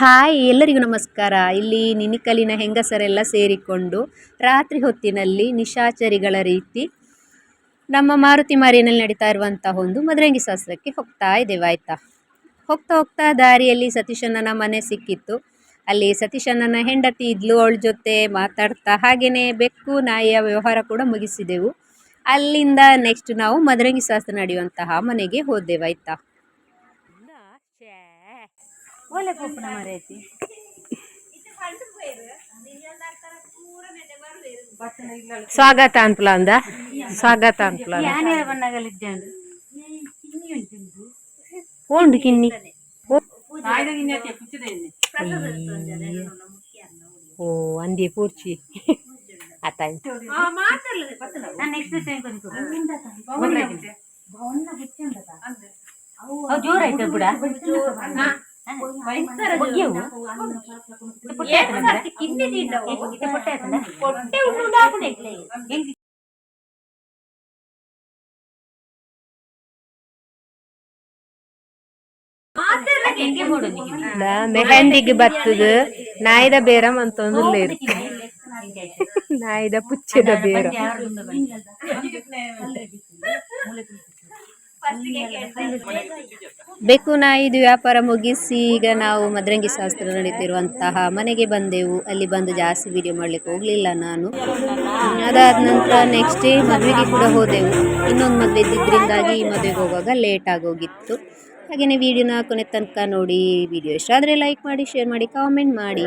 Hi, ಎಲ್ಲರಿಗೂ ನಮಸ್ಕಾರ. ಇಲ್ಲಿ ನಿನಿಕಲಿನ ಹೆಂಗಸರೆಲ್ಲ ಸೇರಿಕೊಂಡು ರಾತ್ರಿ ಹೊತ್ತಿನಲ್ಲಿ ನಿಶಾಚರಿಗಳ ರೀತಿ ನಮ್ಮ ಮಾರುತಿ ಮಾರಿಯಲ್ಲಿ ನಡೀತಾ ಇರುವಂತಹ ಒಂದು ಮದರಂಗಿ ಶಾಸ್ತ್ರಕ್ಕೆ ಹೋಗ್ತಾ ಇದ್ದೇವೆ, ಆಯ್ತಾ? ಹೋಗ್ತಾ ಹೋಗ್ತಾ ದಾರಿಯಲ್ಲಿ ಸತೀಶಣ್ಣನ ಮನೆ ಸಿಕ್ಕಿತ್ತು. ಅಲ್ಲಿ ಸತೀಶಣ್ಣನ ಹೆಂಡತಿ ಇದ್ಲು, ಅವಳ ಜೊತೆ ಮಾತಾಡ್ತಾ ಹಾಗೆಯೇ ಬೆಕ್ಕು, ನಾಯಿಯ ವ್ಯವಹಾರ ಕೂಡ ಮುಗಿಸಿದೆವು. ಅಲ್ಲಿಂದ ನೆಕ್ಸ್ಟ್ ನಾವು ಮದರಂಗಿ ಶಾಸ್ತ್ರ ನಡೆಯುವಂತಹ ಮನೆಗೆ ಹೋದೆವು, ಆಯಿತಾ? ಒಳ್ಳೆ ಪಪ್ಪನ ಮರೈತಿ ಸ್ವಾಗತ ಅನ್ಪಲ ಅಂದ? ಸ್ವಾಗತ ಅನ್ಪಲ ಓಂಡು ಕಿನ್ನಿ. ಓ ಅಂದಿ ಪೂರ್ಚಿ. ಆತಾಯ್ತು ನಾನು. ನೆಕ್ಸ್ಟ್ ಟೈಮ್ ಅವು ಜೋರ್ ಆಯ್ತು ಬುಡ. ಒಗ್ಯವು ಹೆಂಗೆ ಮಾಡೋದು ಮೆಹಂದಿಗೆ ಬತ್ತದು ನಾಯಿದ ಬೇರಂ ಅಂತ ಒಂದು ಲೇರು ನಾಯಿದ ಪುಚ್ಚದ ಬೇರ ಬೇಕು ನಾಯಿದು ವ್ಯಾಪಾರ ಮುಗಿಸಿ ಈಗ ನಾವು ಮದರಂಗಿ ಶಾಸ್ತ್ರ ನಡೀತಿರುವಂತಹ ಮನೆಗೆ ಬಂದೆವು. ಅಲ್ಲಿ ಬಂದು ಜಾಸ್ತಿ ವಿಡಿಯೋ ಮಾಡ್ಲಿಕ್ಕೆ ಹೋಗಲಿಲ್ಲ ನಾನು. ಅದಾದ ನಂತರ ನೆಕ್ಸ್ಟ್ ಡೇ ಮದುವೆಗೆ ಕೂಡ ಹೋದೆವು. ಇನ್ನೊಂದು ಮದುವೆ ಇದ್ದಿದ್ದರಿಂದಾಗಿ ಈ ಮದುವೆಗೆ ಹೋಗುವಾಗ ಲೇಟ್ ಆಗೋಗಿತ್ತು ಹಾಗೆಯೇ ವಿಡಿಯೋನ ಕೊನೆ ತನಕ ನೋಡಿ ವಿಡಿಯೋ ಇಷ್ಟ ಆದರೆ ಲೈಕ್ ಮಾಡಿ ಶೇರ್ ಮಾಡಿ ಕಾಮೆಂಟ್ ಮಾಡಿ.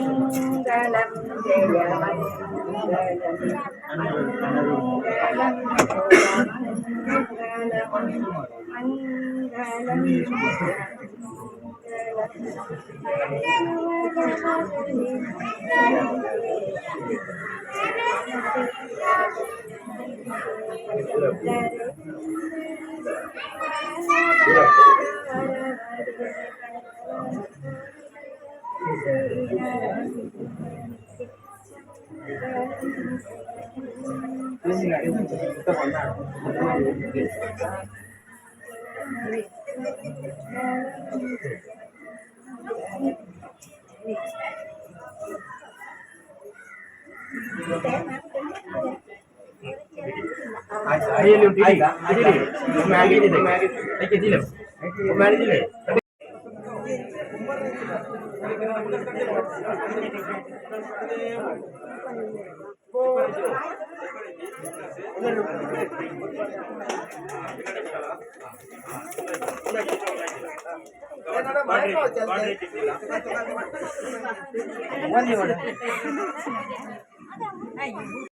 మంగళం జయ మంగళం మంగళం ಆಗಿದ್ದಿದೆ ಅದಕ್ಕೆ ಇದಿಲ್ಲ ಒಮ್ಮೆ ಒಂದು